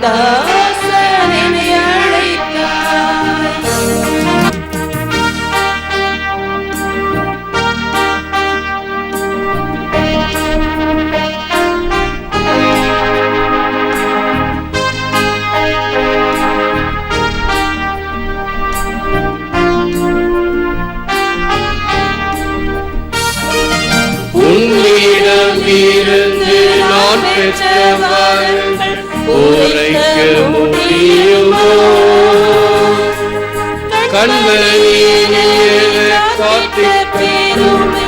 உன் கண்மணியில் காத்து பெருமை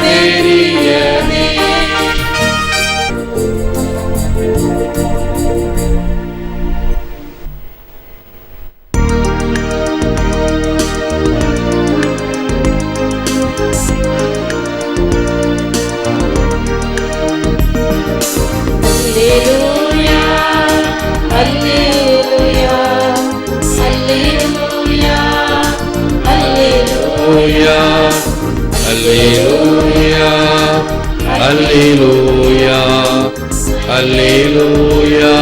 புகழ் அல்லேலூயா அல்லேலூயா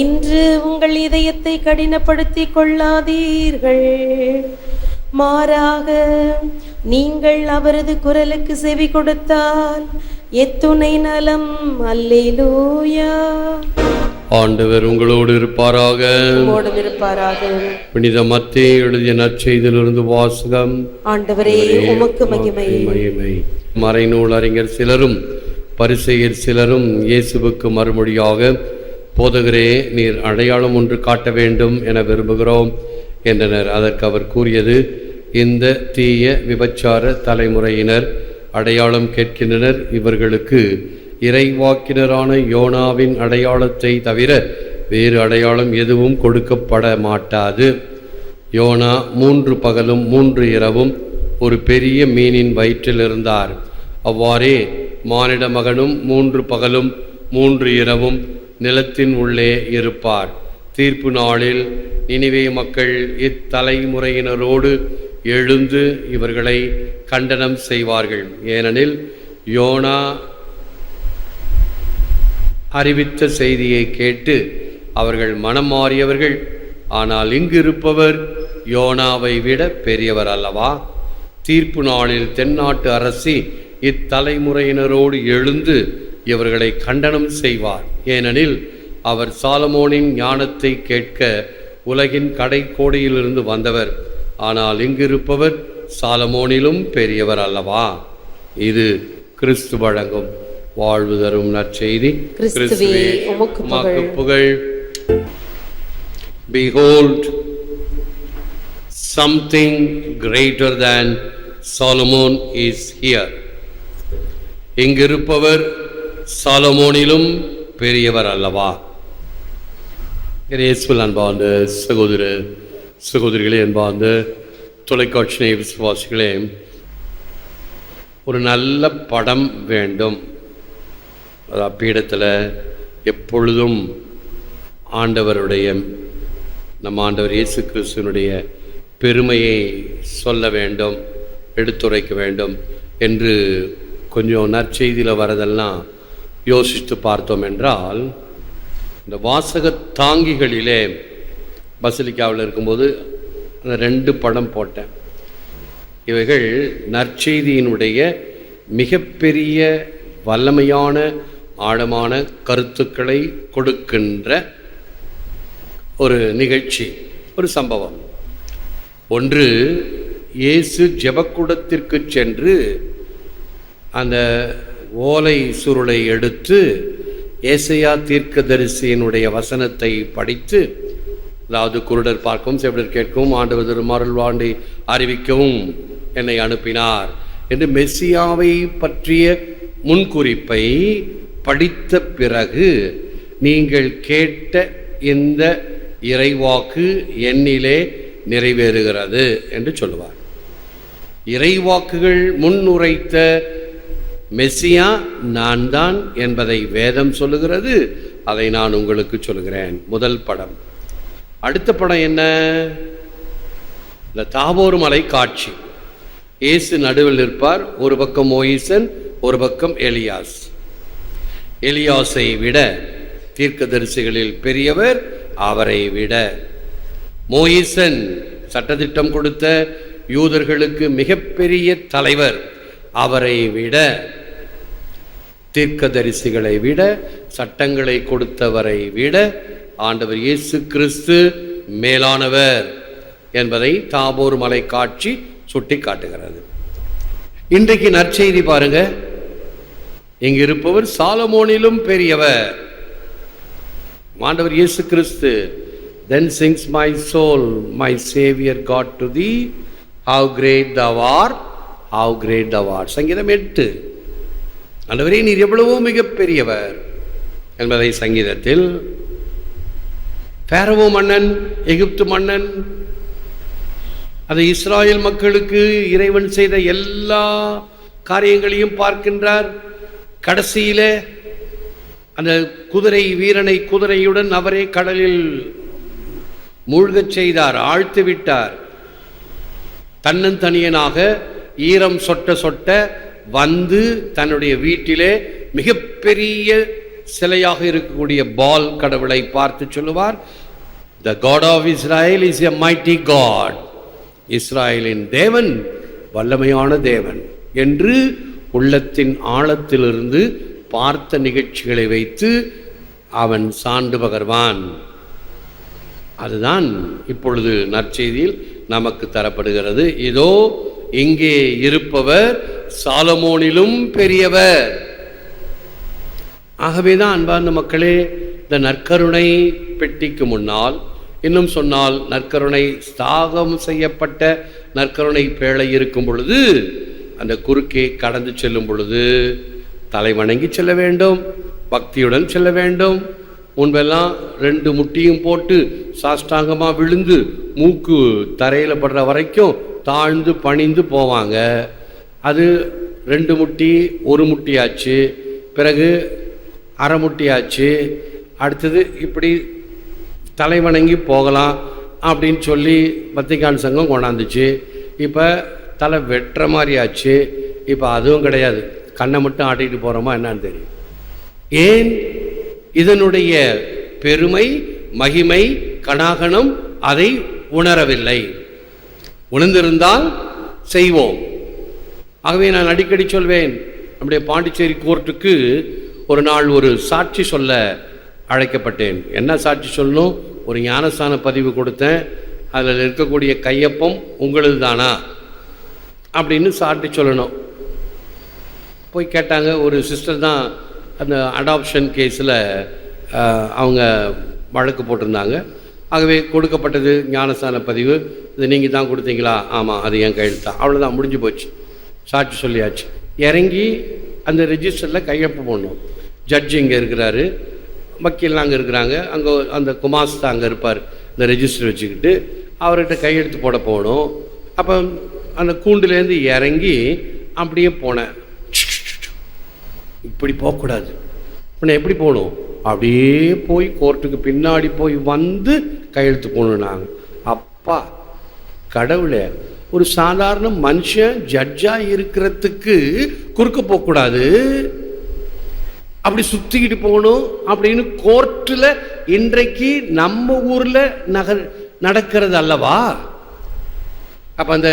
இன்று உங்கள் இதயத்தை கடினப்படுத்திக் கொள்ளாதீர்கள். மாறாக நீங்கள் அவரது குரலுக்கு செவி கொடுத்தால் எத்துணை நலம். அல்லேலூயா ஆண்டவர் உங்களோடு இருப்பாராக. இருப்பாராக. புனித மத்தே எழுதிய நற்செய்தியிலிருந்து வாசகம். ஆண்டவரே உமக்கு மகிமை. மகிமை. மறைநூல் அறிஞர் சிலரும் பரிசெயர் சிலரும் இயேசுவுக்கு மறுமொழியாக போதகரே நீர் அடையாளம் ஒன்று காட்ட வேண்டும் என விரும்புகிறோம் என்றனர். அதற்கு அவர் கூறியது இந்த தீய விபச்சார தலைமுறையினர் அடையாளம் கேட்கின்றனர் இவர்களுக்கு. இறைவாக்கினரான யோனாவின் அடையாளத்தை தவிர வேறு அடையாளம் எதுவும் கொடுக்கப்பட மாட்டாது. யோனா மூன்று பகலும் மூன்று இரவும் ஒரு பெரிய மீனின் வயிற்றில் இருந்தார் அவ்வாறே மானிட மகனும் மூன்று பகலும் மூன்று இரவும் நிலத்தின் உள்ளே இருப்பார். தீர்ப்பு நாளில் இனிவே மக்கள் இத்தலைமுறையினரோடு எழுந்து இவர்களை கண்டனம் செய்வார்கள். ஏனெனில் யோனா அறிவித்த செய்தியை கேட்டு அவர்கள் மனம் மாறியவர்கள். ஆனால் இங்கு இருப்பவர் யோனாவை விட பெரியவர் அல்லவா? தீர்ப்பு நாளில் தென்னாட்டு அரசி இத்தலைமுறையினரோடு எழுந்து இவர்களை கண்டனம் செய்வார். ஏனெனில் அவர் சாலமோனின் ஞானத்தை கேட்க உலகின் கடைக்கோடியிலிருந்து வந்தவர். ஆனால் இங்கிருப்பவர் சாலமோனிலும் பெரியவர் அல்லவா? இது கிறிஸ்து வழங்கும். வாழ்வு தரும் நற்செய்தி கிறிஸ்துவே, உமக்கு புகழ். Behold, something greater than Solomon is here. இங்கிருப்பவர் சாலமோனிலும் பெரியவர் அல்லவா இயேசுவில் அன்பார்ந்த சகோதர சகோதரிகளே அன்பார்ந்த தொலைக்காட்சி விசுவாசிகளே ஒரு நல்ல படம் வேண்டும் அதாவது பீடத்தில் எப்பொழுதும் ஆண்டவருடைய நம்ம ஆண்டவர் இயேசு கிறிஸ்துவனுடைய பெருமையை சொல்ல வேண்டும் எடுத்துரைக்க வேண்டும் என்று கொஞ்சம் நற்செய்தியில் வரதெல்லாம் யோசித்து பார்த்தோம் என்றால் இந்த வாசக தாங்கிகளிலே பசிலிக்காவில் இருக்கும்போது அந்த ரெண்டு படம் போட்டேன். இவைகள் நற்செய்தியினுடைய மிகப்பெரிய வல்லமையான ஆழமான கருத்துக்களை கொடுக்கின்ற ஒரு நிகழ்ச்சி ஒரு சம்பவம். ஒன்று இயேசு ஜெபக்கூடத்திற்கு சென்று அந்த ஓலை சுருளை எடுத்து ஏசையா தீர்க்கதரிசியினுடைய வசனத்தை படித்து அதாவது குருடர் பார்க்கவும் செவிடர் கேட்கவும் ஆண்டவர் திருமாறல் அறிவிக்கவும் என்னை அனுப்பினார். என்று மெஸ்ஸியாவை பற்றிய முன்குறிப்பை படித்த பிறகு நீங்கள் கேட்ட இந்த இறைவாக்கு என்னிலே நிறைவேறுகிறது என்று சொல்லுவார். இறைவாக்குகள் முன்னுரைத்த மெஸ்ஸியா நான் தான் என்பதை வேதம் சொல்லுகிறது. அதை நான் உங்களுக்கு சொல்கிறேன் முதல் படம். அடுத்த படம் என்ன? இந்த தாபோர் மலை காட்சி. இயேசு நடுவில் இருப்பார் ஒரு பக்கம் மோயிசன் ஒரு பக்கம் எலியாஸ். எலியாஸை விட தீர்க்கதரிசிகளில் பெரியவர் அவரை விட. மோயிசன் சட்டதிட்டம் கொடுத்த யூதர்களுக்கு மிகப்பெரிய தலைவர் அவரை விட. தீர்க்கதரிசிகளை விட சட்டங்களை கொடுத்தவரை விட ஆண்டவர் இயேசு கிறிஸ்து மேலானவர் என்பதை தாபோர் மலை காட்சி சுட்டி காட்டுகிறது இன்றைக்கு நற்செய்தி பாருங்க. இங்கு இருப்பவர் சாலமோனிலும் பெரியவர். மாண்டவர் Yesu Kristhu then sings my soul my saviour God to thee how great thou art how great thou art சங்கீதம் எட்டு. ஆண்டவரே நீர் எவ்வளவோ மிகப்பெரியவர் என்பதை சங்கீதத்தில். பேரவோ மன்னன் எகிப்து மன்னன் அது இஸ்ராயல் மக்களுக்கு இறைவன் செய்த எல்லா காரியங்களையும் பார்க்கின்றார். கடைசியில் அந்த குதிரை வீரனை குதிரையுடன் அவரே கடலில் மூழ்கச் செய்தார் ஆழ்த்து விட்டார். தன்னந்தனியனாக ஈரம் சொட்ட சொட்ட வந்து தன்னுடைய வீட்டிலே மிகப்பெரிய சிலையாக இருக்கக்கூடிய பால் கடவுளை பார்த்து சொல்லுவார் the God of Israel is a mighty God இஸ்ராயலின் தேவன் வல்லமையான தேவன் என்று உள்ளத்தின் ஆழத்திலிருந்து பார்த்த நிகழ்ச்சிகளை வைத்து அவன் சான்று பகர்வான். அதுதான் இப்பொழுது நற்செய்தியில் நமக்கு தரப்படுகிறது. இதோ இங்கே இருப்பவர் சாலமோனிலும் பெரியவர். ஆகவேதான் அன்பார்ந்த மக்களே இந்த நற்கருணை பெட்டிக்கு முன்னால் இன்னும் சொன்னால் நற்கருணை ஸ்தாகம் செய்யப்பட்ட நற்கருணை பேழை இருக்கும் பொழுது அந்த குறுக்கே கடந்து செல்லும் பொழுது தலை வணங்கி செல்ல வேண்டும் பக்தியுடன் செல்ல வேண்டும். முன்பெல்லாம் ரெண்டு முட்டியும் போட்டு சாஷ்டாங்கமாக விழுந்து மூக்கு தரையில் படுற வரைக்கும் தாழ்ந்து பணிந்து போவாங்க. அது ரெண்டு முட்டி ஒரு முட்டியாச்சு. பிறகு அரை முட்டியாச்சு. அடுத்தது இப்படி தலை வணங்கி போகலாம் அப்படின்னு சொல்லி வத்திக்கான் சங்கம் கொண்டாந்துச்சு. இப்போ தலை வெட்டுற மாதிரி ஆச்சு இப்போ அதுவும் கிடையாது. கண்ணை மட்டும் ஆட்டிக்கிட்டு போகிறோமா என்னான்னு தெரியும். ஏன்? இதனுடைய பெருமை மகிமை கணாகணம் அதை உணரவில்லை. உணர்ந்திருந்தால் செய்வோம். ஆகவே நான் அடிக்கடி சொல்வேன் நம்முடைய பாண்டிச்சேரி கோர்ட்டுக்கு ஒரு நாள் ஒரு சாட்சி சொல்ல அழைக்கப்பட்டேன். என்ன சாட்சி சொல்லணும்? ஒரு ஞானஸ்தான பதிவு கொடுத்தேன். அதில் இருக்கக்கூடிய கையொப்பம் உங்களது தானா அப்படின்னு சாப்பிட்டு சொல்லணும். போய் கேட்டாங்க ஒரு சிஸ்டர் தான் அந்த அடாப்ஷன் கேஸில் அவங்க வழக்கு போட்டிருந்தாங்க. ஆகவே கொடுக்கப்பட்டது ஞானஸ்தான பதிவு. இது நீங்கள் தான் கொடுத்தீங்களா? ஆமாம் அது என் கையெழுத்தான் அவ்வளோதான் முடிஞ்சு போச்சு. சாட்சி சொல்லியாச்சு. இறங்கி அந்த ரெஜிஸ்டரில் கையொப்பம் போடணும். ஜட்ஜி இங்கே இருக்கிறாரு. வக்கீல்லாம் அங்கே இருக்கிறாங்க. அங்கே அந்த குமாஸ்தா அங்கே இருப்பார். இந்த ரெஜிஸ்டர் வச்சுக்கிட்டு அவர்கிட்ட கையெழுத்து போட போகணும். அப்போ அந்த கூண்டுலேருந்து இறங்கி அப்படியே போனேன். இப்படி போகக்கூடாது நான் எப்படி போகணும்? அப்படியே போய் கோர்ட்டுக்கு பின்னாடி போய் வந்து கையெழுத்து போகணும் நாங்கள் அப்பா கடவுளே ஒரு சாதாரண மனுஷன் ஜட்ஜாக இருக்கிறதுக்கு குறுக்க போகக்கூடாது அப்படி சுற்றிக்கிட்டு போகணும் அப்படின்னு கோர்ட்டில் இன்றைக்கு நம்ம ஊரில் நகர் நடக்கிறது அல்லவா? அப்போ அந்த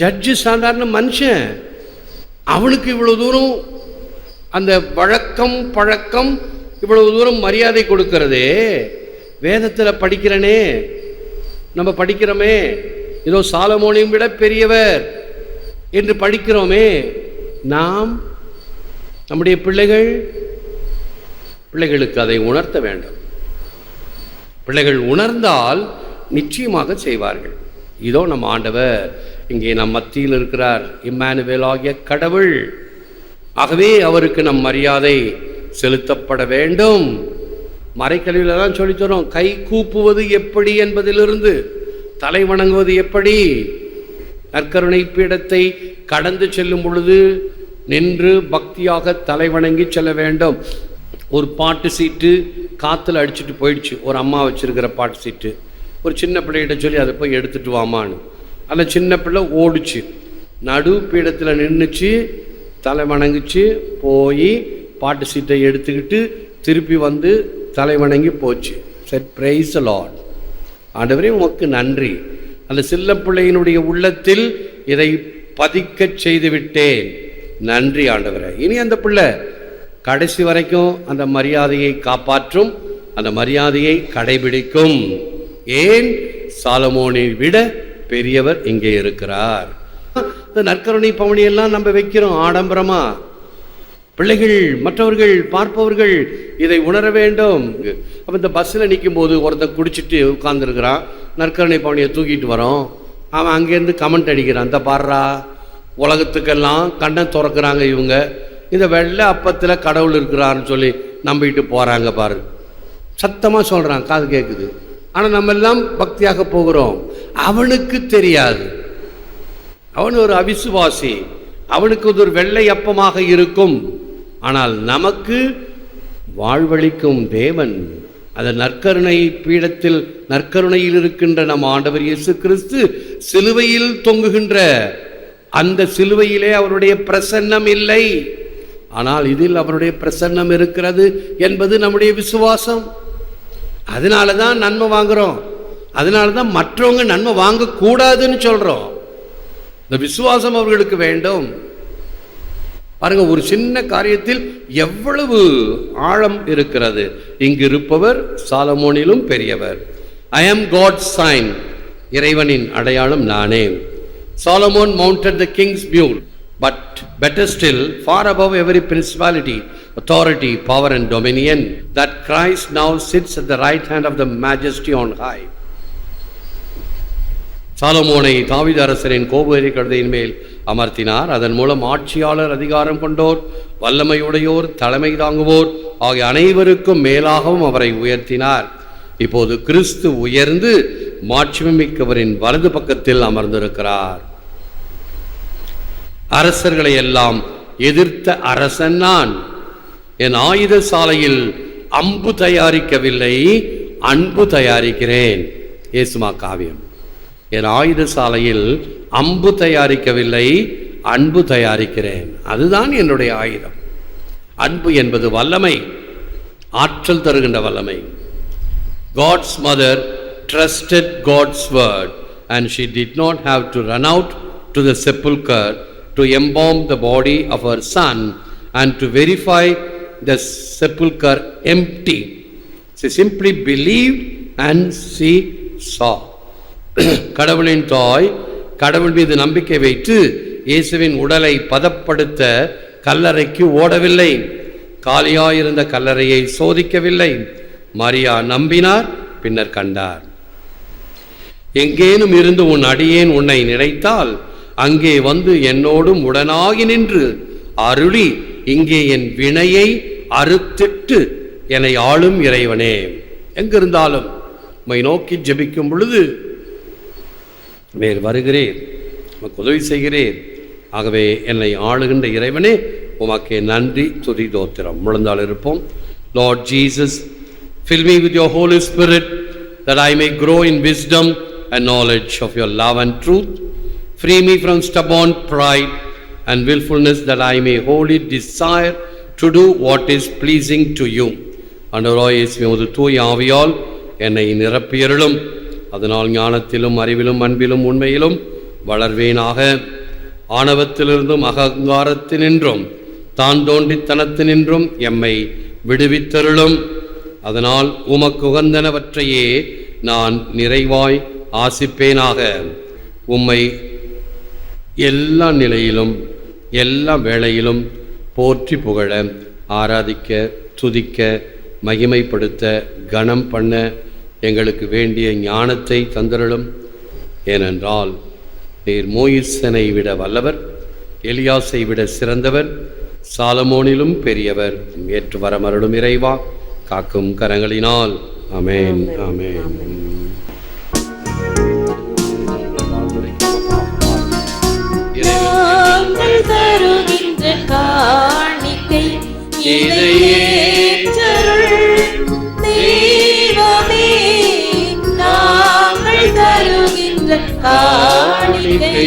ஜட்ஜு சாதாரண மனுஷன். அவனுக்கு இவ்வளோ தூரம் அந்த வழக்கம் பழக்கம் இவ்வளவு தூரம் மரியாதை கொடுக்கறதே. வேதத்தில் படிக்கிறனே. நம்ம படிக்கிறோமே. ஏதோ சாலமோனையும் விட பெரியவர் என்று படிக்கிறோமே. நாம் நம்முடைய பிள்ளைகள் பிள்ளைகளுக்கு அதை உணர்த்த வேண்டும். பிள்ளைகள் உணர்ந்தால் நிச்சயமாக செய்வார்கள். இதோ நம்ம ஆண்டவர் இங்கே நம் மத்தியில் இருக்கிறார். இம்மானுவேல் ஆகிய கடவுள். ஆகவே அவருக்கு நம் மரியாதை செலுத்தப்பட வேண்டும். மறைக்கல்வியில தான் சொல்லித் தரோம் கை கூப்புவது எப்படி என்பதிலிருந்து தலை வணங்குவது எப்படி? நற்கருணை பீடத்தை கடந்து செல்லும் பொழுது நின்று பக்தியாக தலை வணங்கி செல்ல வேண்டும். ஒரு பாட்டு சீட்டு காற்றுல அடிச்சிட்டு போயிடுச்சு. ஒரு அம்மா வச்சிருக்கிற பாட்டு சீட்டு. ஒரு சின்ன பிள்ளைகிட்ட சொல்லி அதை போய் எடுத்துட்டு வாமான்னு. அந்த சின்ன பிள்ளை ஓடுச்சு. நடு பீடத்தில் நின்றுச்சு தலை வணங்கிச்சு போய் பாட்டு சீட்டை எடுத்துக்கிட்டு திருப்பி வந்து தலை வணங்கி போச்சு. செட் பிரைஸ் லார்ட் ஆண்டவரே உமக்கு நன்றி. அந்த சில்ல பிள்ளையினுடைய உள்ளத்தில் இதை பதிக்கச் செய்து விட்டேன் நன்றி ஆண்டவரே. இனி அந்த பிள்ளை கடைசி வரைக்கும் அந்த மரியாதையை காப்பாற்றும் அந்த மரியாதையை கடைபிடிக்கும். ஏன்? சாலமோனை விட பெரியவர் இங்கே இருக்கிறார். இந்த நற்கருணை பவனியெல்லாம் நம்ம வைக்கிறோம் ஆடம்பரமா. பிள்ளைகள் மற்றவர்கள் பார்ப்பவர்கள் இதை உணர வேண்டும். அப்போ இந்த பஸ்ஸில் நிற்கும் போது ஒருத்தன் குடிச்சிட்டு உட்காந்துருக்கிறான் நற்கருணை பவனியை தூக்கிட்டு வரோம். அவன் அங்கேருந்து கமெண்ட் அடிக்கிறான் இந்த பாடுறா உலகத்துக்கெல்லாம் கண்ணை திறக்கிறாங்க இவங்க. இந்த வெள்ளை அப்பத்தில் கடவுள் இருக்கிறாருன்னு சொல்லி நம்பிட்டு போகிறாங்க பாரு. சத்தமாக சொல்கிறான் காது கேட்குது ஆனால் நம்ம எல்லாம் பக்தியாக போகிறோம். அவனுக்கு தெரியாது. அவன் ஒரு அவிசுவாசி. அவனுக்கு அது ஒரு வெள்ளை அப்பமாக இருக்கும். ஆனால் நமக்கு வாழ்வளிக்கும் தேவன் அந்த நற்கருணை பீடத்தில் நற்கருணையில் இருக்கின்ற நம் ஆண்டவர் இயேசு கிறிஸ்து சிலுவையில் தொங்குகின்ற அந்த சிலுவையிலே அவருடைய பிரசன்னம் இல்லை. ஆனால் இதில் அவருடைய பிரசன்னம் இருக்கிறது என்பது நம்முடைய விசுவாசம். அதனால தான் நன்மை வாங்குகிறோம் அதனால தான் மற்றவங்க நன்மை வாங்கக்கூடாதுன்னு சொல்கிறோம் இந்த விசுவாசம் அவர்களுக்கு வேண்டும். பாருங்க ஒரு சின்ன காரியத்தில் எவ்வளவு ஆழம் இருக்கிறது. இங்கு இருப்பவர் சாலமோனிலும் பெரியவர். ஐ am காட் சைன் இறைவனின் அடையாளம் நானே. Solomon mounted the king's mule but better still far above every principality authority power and dominion that christ now sits at the right hand of the majesty on high. சாலமோனை தாவீது அரசரின் கோபுரி கழுதையின் மேல் அமர்த்தினார். அதன் மூலம் ஆட்சியாளர் அதிகாரம் கொண்டோர் வல்லமையுடையோர் தலைமை தாங்குவோர் ஆகிய அனைவருக்கும் மேலாகவும் அவரை உயர்த்தினார். இப்போது கிறிஸ்து உயர்ந்து மாட்சிமிக்கவரின் வலது பக்கத்தில் அமர்ந்திருக்கிறார். அரசர்களை எல்லாம் எதிர்த்த அரசன் நான். என் ஆயுத சாலையில் அம்பு தயாரிக்கவில்லை அன்பு தயாரிக்கிறேன். இயேசுமா காவியம். என் ஆயுத சாலையில் அம்பு தயாரிக்கவில்லை அன்பு தயாரிக்கிறேன். அதுதான் என்னுடைய ஆயுதம். அன்பு என்பது வல்லமை ஆற்றல் தருகின்ற வல்லமை. God's mother trusted God's word and she did not have to run out to the sepulchre to embalm the body of her son and to verify the sepulchre empty. She simply believed and she saw. கடவுளின் தாய் கடவுள் மீது நம்பிக்கை வைத்து இயேசுவின் உடலை பதப்படுத்த கல்லறைக்கு ஓடவில்லை காலியாயிருந்த கல்லறையை சோதிக்கவில்லை மரியா நம்பினார் பின்னர் கண்டார் எங்கேனும் இருந்து உன் அடியேன் உன்னை நினைத்தால் அங்கே வந்து என்னோடும் உடனாகி நின்று அருளி இங்கே என் வினையை அறுத்திட்டு என்னை ஆளும் இறைவனே. எங்கிருந்தாலும் உம்மை நோக்கி ஜபிக்கும் பொழுது வேறு வருகிறேன் உமக்கு உதவி செய்கிறேன். ஆகவே என்னை ஆளுகின்ற இறைவனே உமக்கு நன்றி துதி தோத்திரம். முழந்தால் இருப்போம். Lord Jesus fill with your your holy தட் that i may grow in wisdom and knowledge of your love and truth. Free me from stubborn pride and willfulness that i may wholly desire to do what is pleasing to you. அண்டவராய் இயேசுவே உமது தூய் ஆவியால் என்னை நிரப்பியருளும். அதனால் ஞானத்திலும் அறிவிலும் அன்பிலும் உண்மையிலும் வளர்வேனாக. ஆணவத்திலிருந்தும் அகங்காரத்தினின்றும் தான் தோன்றித்தனத்தினின்றும் எம்மை விடுவித்தருளும். அதனால் உமக்குகந்தனவற்றையே நான் நிறைவாய் ஆசிப்பேனாக. உம்மை எல்லா நிலையிலும் எல்லா வேளையிலும் போற்றி புகழ ஆராதிக்க துதிக்க மகிமைப்படுத்த கணம் பண்ண எங்களுக்கு வேண்டிய ஞானத்தை தந்தருளும். ஏனென்றால் நீர் மோயிசனை விட வல்லவர் எலியாசை விட சிறந்தவர் சாலமோனிலும் பெரியவர் ஏற்று வரமருளும் இறைவா காக்கும் கரங்களினால். ஆமென். ஆமென். நாங்கள் தருகின்ற காணிக்கை இதை ஏற்றருள் தெய்வமே நாங்கள் தருகின்ற காணிக்கை